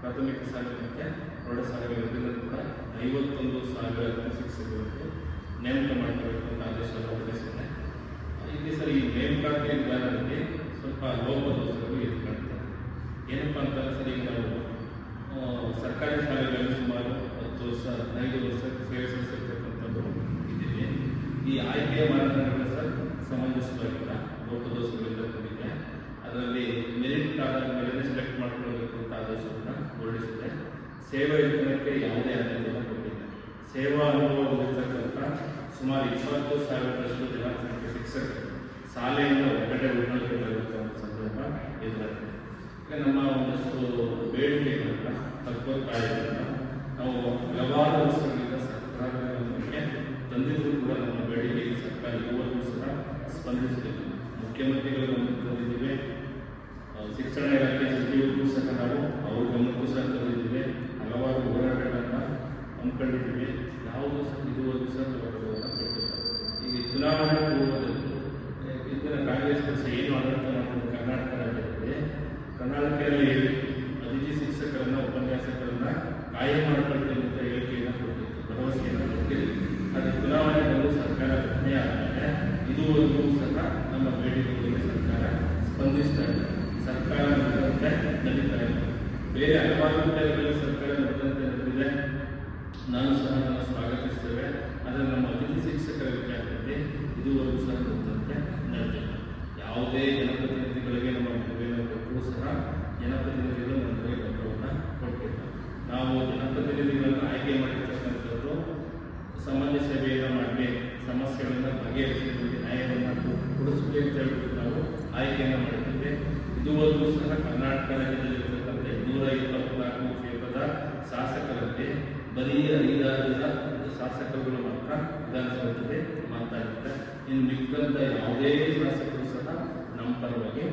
ಪ್ರಾಥಮಿಕ ಶಾಲೆ ಮತ್ತು ಪ್ರೌಢಶಾಲೆಗಳಿಂದ ಕೂಡ ಐವತ್ತೊಂದು ಸಾವಿರ ಶಿಕ್ಷಕರಿಗೆ ನೇಮಕ ಮಾಡಬೇಕು ಅಂತ ಆದೇಶವನ್ನು ಹೊರಡಿಸಿದೆ. ಇಲ್ಲಿ ಸರ್ ಈ ನೇಮಕಾತಿ ವಿಧಾನದಲ್ಲಿ ಸ್ವಲ್ಪ ಲೋಪದೋಷಗಳು ಎದ್ದು ಕಾಣ್ತಾರೆ ಏನಪ್ಪ ಅಂತಂದ್ರೆ ಸರ್ ಈಗ ನಾವು ಸರ್ಕಾರಿ ಶಾಲೆಗಳಲ್ಲಿ ಸುಮಾರು ಹತ್ತು ವರ್ಷ, ಹದಿನೈದು ವರ್ಷ ಸೇವೆ ಸಲ್ಲಿಸಿರ್ತಕ್ಕಂಥದ್ದು ಇದ್ದೀವಿ ಈ ಆಯ್ಕೆಯ ಮಾನದಂಡಗಳು ಸೇವಾ ಯೋಜನೆಗೆ ಯಾವುದೇ ಆದ್ಯತೆಯನ್ನು ಕೊಟ್ಟಿಲ್ಲ. ಸೇವಾ ಅನುಭವ ಹೊಂದಿರತಕ್ಕಂಥ ಸುಮಾರು ಇಪ್ಪತ್ತು ಸಾವಿರದಷ್ಟು ಜನಸಂಖ್ಯೆ ಶಿಕ್ಷಕರು ಶಾಲೆಯಿಂದ ಹೊರಗಡೆ ಉಳ್ಕೊಳ್ಳಬೇಕಾದಂಥ ಸಂದರ್ಭ ಎದುರಾಗಿದೆ. ಈಗ ನಮ್ಮ ಒಂದಷ್ಟು ಬೇಡಿಕೆಗಳನ್ನ ತತ್ವಕಾಯಗಳನ್ನ ನಾವು ಹಲವಾರು ವರ್ಷಗಳಿಂದ ಸರ್ಕಾರಕ್ಕೆ ತಂದಿದ್ದರೂ ಕೂಡ ನಮ್ಮ ಬೇಡಿಕೆಗೆ ಸರ್ಕಾರ ಇವತ್ತು ಸಹ ಸ್ಪಂದಿಸಲಿಲ್ಲ ಮುಖ್ಯಮಂತ್ರಿಗಳು ಗಮನಕ್ಕೆ ತಂದಿದ್ದೇವೆ ಶಿಕ್ಷಣ ಇಲಾಖೆ ಸಚಿವರಿಗೂ ಸಹ ನಾವು ಅವ್ರ ಗಮನಕ್ಕೂ ಸಹ ತಂದಿದ್ದೀವಿ ಹಲವಾರು ಹೋರಾಟಗಳನ್ನ ಹಮ್ಮಿಕೊಂಡಿದ್ದೀವಿ ಯಾವುದೂ ಸಹ ಇದುವರೆಗೂ ಸಹ ಹೋರಾಟಗಳನ್ನು ಕೊಟ್ಟಿಲ್ಲ ಈಗ ಚುನಾವಣೆ ಪೂರ್ವದಲ್ಲಿ ಇಂದಿನ ಕಾಂಗ್ರೆಸ್ ಪಕ್ಷ ಏನು ಆಡಳಿತ ಮಾಡಿದ್ರು ಕರ್ನಾಟಕ ರಾಜ್ಯದಲ್ಲಿ ಪ್ರಣಾಳಿಕೆಯಲ್ಲಿ ಅತಿಥಿ ಶಿಕ್ಷಕರನ್ನ, ಉಪನ್ಯಾಸಕರನ್ನ ಕಾಯಂ ಮಾಡ್ಕೊಳ್ತೀವಿ ಅಂತ ಹೇಳಿಕೆಯನ್ನು ಕೊಟ್ಟಿತ್ತು. ಭರವಸೆಯನ್ನು ಕೊಟ್ಟಿದೆ. ಅದು ಚುನಾವಣೆ ಬಂದು ಸರ್ಕಾರ ರಚನೆ ಆದಮೇಲೆ ಒಂದು ಸಹ ನಮ್ಮ ಬೇಡಿಕೆಗಳಿಗೆ ಸರ್ಕಾರ ಸ್ಪಂದಿಸ್ತಾ ಇದೆ ಸರ್ಕಾರ ನಡೆದಂತೆ ನಡೀತಾ ಇದೆ ಬೇರೆ ಹಲವಾರು ಸರ್ಕಾರ ನಡೆದಂತೆ ನಡೆದಿದೆ. ನಾನು ಸಹ ಅದನ್ನು ಸ್ವಾಗತಿಸ್ತೇವೆ. ಆದರೆ ನಮ್ಮ ಅತಿಥಿ ಶಿಕ್ಷಕರ ವಿಚಾರದಲ್ಲಿ ಇದುವರೆಗೂ ಸಹ ಗೊತ್ತಂತೆ. ನಡೆದಿಲ್ಲ ಯಾವುದೇ ಜನಪ್ರತಿನಿಧಿಗಳಿಗೆ ನಮ್ಮ ಮದುವೆಯನ್ನು ಕೊಟ್ಟರೂ ಸಹ ಜನಪ್ರತಿನಿಧಿಗಳು ನಮಗೆ ಗೌರವವನ್ನು ಕೊಟ್ಟಿಲ್ಲ. ನಾವು ಜನಪ್ರತಿನಿಧಿಗಳನ್ನು ಆಯ್ಕೆ ಮಾಡಿರ್ತಕ್ಕಂಥದ್ದು ಸಮಾಜ ಸೇವೆಯನ್ನು ಮಾಡಿ ಸಮಸ್ಯೆಗಳನ್ನು ಬಗೆಹರಿಸಿಕೊಂಡು ನ್ಯಾಯವನ್ನು ಕೊಡಿಸಲಿ ಅಂತ ಹೇಳ್ಬಿಟ್ಟು ನಾವು ಆಯ್ಕೆಯನ್ನು ಮಾಡಿದ್ದೇವೆ. ಇದುವರೆಗೂ ಸಹ ಕರ್ನಾಟಕ ರಾಜ್ಯದಲ್ಲಿರ್ತಕ್ಕಂಥ ಬರೀ ಐದಾರರಿಂದ ಶಾಸಕರುಗಳು ಮಾತ್ರ ವಿಧಾನಸಭೆಯಲ್ಲಿ ಮಾತಾಡಿದ್ದಾರೆ. ಇನ್ನು ಮಿಕ್ಕಂತ ಯಾವುದೇ ಶಾಸಕರು ಸಹ ನಮ್ಮ ಪರವಾಗಿ